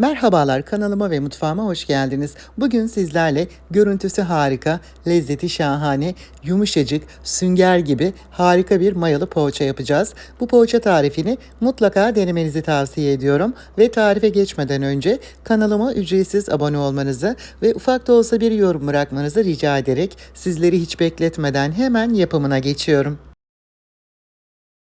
Merhabalar kanalıma ve mutfağıma hoş geldiniz. Bugün sizlerle görüntüsü harika, lezzeti şahane, yumuşacık, sünger gibi harika bir mayalı poğaça yapacağız. Bu poğaça tarifini mutlaka denemenizi tavsiye ediyorum ve tarife geçmeden önce kanalıma ücretsiz abone olmanızı ve ufak da olsa bir yorum bırakmanızı rica ederek sizleri hiç bekletmeden hemen yapımına geçiyorum.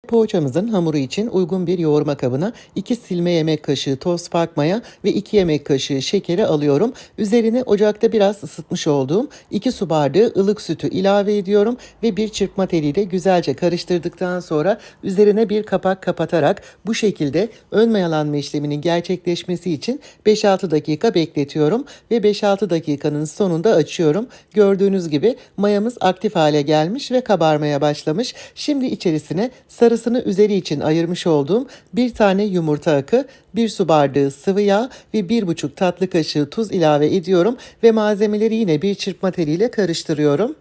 Poğaçamızın hamuru için uygun bir yoğurma kabına 2 silme yemek kaşığı toz pakmaya ve 2 yemek kaşığı şekeri alıyorum. Üzerine ocakta biraz ısıtmış olduğum 2 su bardağı ılık sütü ilave ediyorum ve bir çırpma teliyle güzelce karıştırdıktan sonra üzerine bir kapak kapatarak bu şekilde ön mayalanma işleminin gerçekleşmesi için 5-6 dakika bekletiyorum ve 5-6 dakikanın sonunda açıyorum. Gördüğünüz gibi mayamız aktif hale gelmiş ve kabarmaya başlamış. Şimdi içerisine sarısını üzeri için ayırmış olduğum bir tane yumurta akı, bir su bardağı sıvı yağ ve bir buçuk tatlı kaşığı tuz ilave ediyorum ve malzemeleri yine bir çırpma teliyle karıştırıyorum.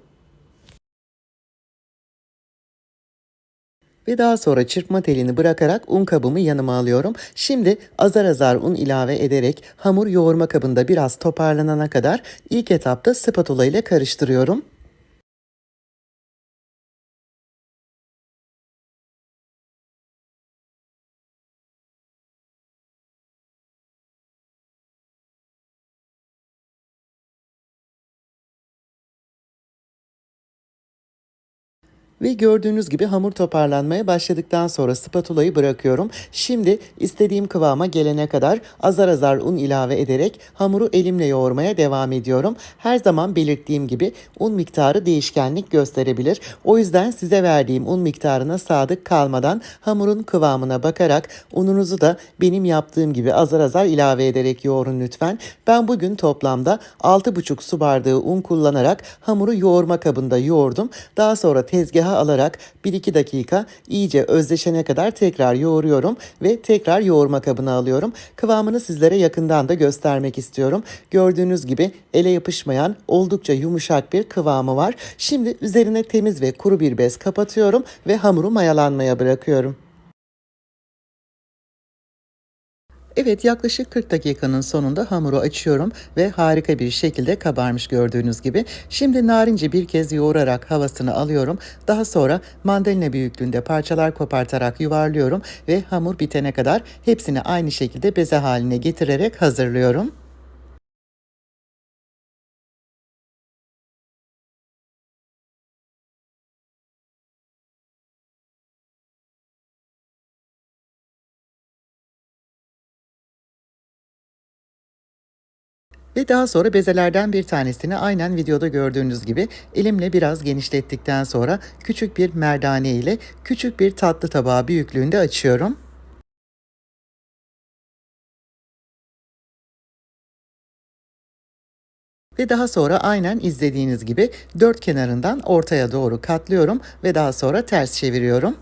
Ve daha sonra çırpma telini bırakarak un kabımı yanıma alıyorum. Şimdi azar azar un ilave ederek hamur yoğurma kabında biraz toparlanana kadar ilk etapta spatula ile karıştırıyorum. Ve gördüğünüz gibi hamur toparlanmaya başladıktan sonra spatulayı bırakıyorum. Şimdi istediğim kıvama gelene kadar azar azar un ilave ederek hamuru elimle yoğurmaya devam ediyorum. Her zaman belirttiğim gibi un miktarı değişkenlik gösterebilir. O yüzden size verdiğim un miktarına sadık kalmadan hamurun kıvamına bakarak ununuzu da benim yaptığım gibi azar azar ilave ederek yoğurun lütfen. Ben bugün toplamda 6,5 su bardağı un kullanarak hamuru yoğurma kabında yoğurdum. Daha sonra tezgaha alarak 1-2 dakika iyice özleşene kadar tekrar yoğuruyorum ve tekrar yoğurma kabına alıyorum. Kıvamını sizlere yakından da göstermek istiyorum. Gördüğünüz gibi ele yapışmayan oldukça yumuşak bir kıvamı var. Şimdi üzerine temiz ve kuru bir bez kapatıyorum ve hamuru mayalanmaya bırakıyorum. Evet yaklaşık 40 dakikanın sonunda hamuru açıyorum ve harika bir şekilde kabarmış gördüğünüz gibi. Şimdi narince bir kez yoğurarak havasını alıyorum. Daha sonra mandalina büyüklüğünde parçalar kopartarak yuvarlıyorum ve hamur bitene kadar hepsini aynı şekilde beze haline getirerek hazırlıyorum. Ve daha sonra bezelerden bir tanesini aynen videoda gördüğünüz gibi elimle biraz genişlettikten sonra küçük bir merdane ile küçük bir tatlı tabağı büyüklüğünde açıyorum. Ve daha sonra aynen izlediğiniz gibi dört kenarından ortaya doğru katlıyorum ve daha sonra ters çeviriyorum.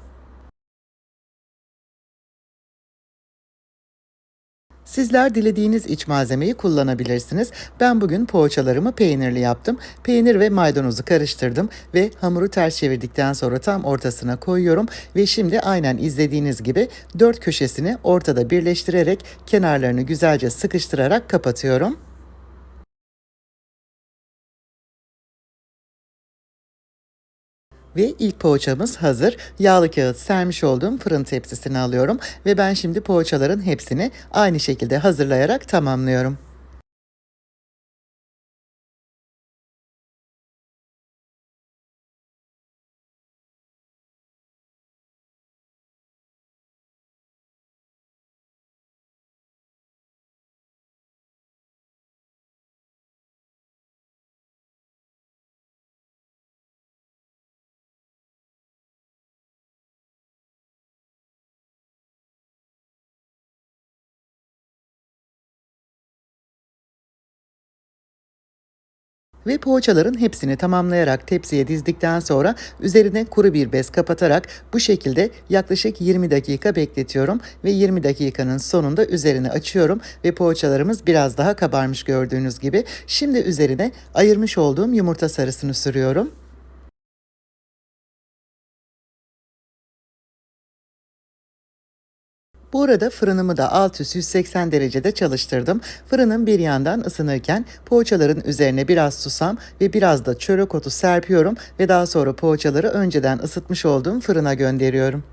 Sizler dilediğiniz iç malzemeyi kullanabilirsiniz. Ben bugün poğaçalarımı peynirli yaptım. Peynir ve maydanozu karıştırdım ve hamuru ters çevirdikten sonra tam ortasına koyuyorum ve şimdi aynen izlediğiniz gibi dört köşesini ortada birleştirerek kenarlarını güzelce sıkıştırarak kapatıyorum. Ve ilk poğaçamız hazır. Yağlı kağıt sermiş olduğum fırın tepsisine alıyorum ve ben şimdi poğaçaların hepsini aynı şekilde hazırlayarak tamamlıyorum. Ve poğaçaların hepsini tamamlayarak tepsiye dizdikten sonra üzerine kuru bir bez kapatarak bu şekilde yaklaşık 20 dakika bekletiyorum ve 20 dakikanın sonunda üzerine açıyorum ve poğaçalarımız biraz daha kabarmış gördüğünüz gibi. Şimdi üzerine ayırmış olduğum yumurta sarısını sürüyorum. Bu arada fırınımı da alt üst 180 derecede çalıştırdım. Fırının bir yandan ısınırken poğaçaların üzerine biraz susam ve biraz da çörek otu serpiyorum ve daha sonra poğaçaları önceden ısıtmış olduğum fırına gönderiyorum.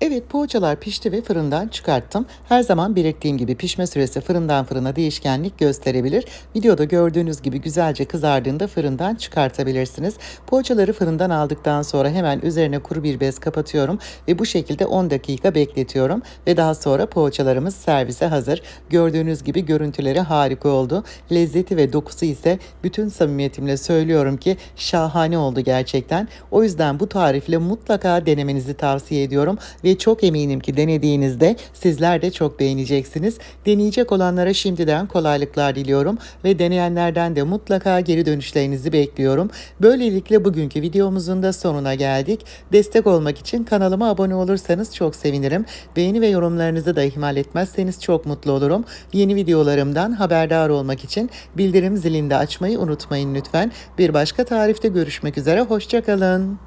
Evet poğaçalar pişti ve fırından çıkarttım. Her zaman belirttiğim gibi pişme süresi fırından fırına değişkenlik gösterebilir. Videoda gördüğünüz gibi güzelce kızardığında fırından çıkartabilirsiniz. Poğaçaları fırından aldıktan sonra hemen üzerine kuru bir bez kapatıyorum ve bu şekilde 10 dakika bekletiyorum ve daha sonra poğaçalarımız servise hazır. Gördüğünüz gibi görüntüleri harika oldu. Lezzeti ve dokusu ise bütün samimiyetimle söylüyorum ki şahane oldu gerçekten. O yüzden bu tarifle mutlaka denemenizi tavsiye ediyorum ve çok eminim ki denediğinizde sizler de çok beğeneceksiniz. Deneyecek olanlara şimdiden kolaylıklar diliyorum ve deneyenlerden de mutlaka geri dönüşlerinizi bekliyorum. Böylelikle bugünkü videomuzun da sonuna geldik. Destek olmak için kanalıma abone olursanız çok sevinirim. Beğeni ve yorumlarınızı da ihmal etmezseniz çok mutlu olurum. Yeni videolarımdan haberdar olmak için bildirim zilini de açmayı unutmayın lütfen. Bir başka tarifte görüşmek üzere. Hoşçakalın.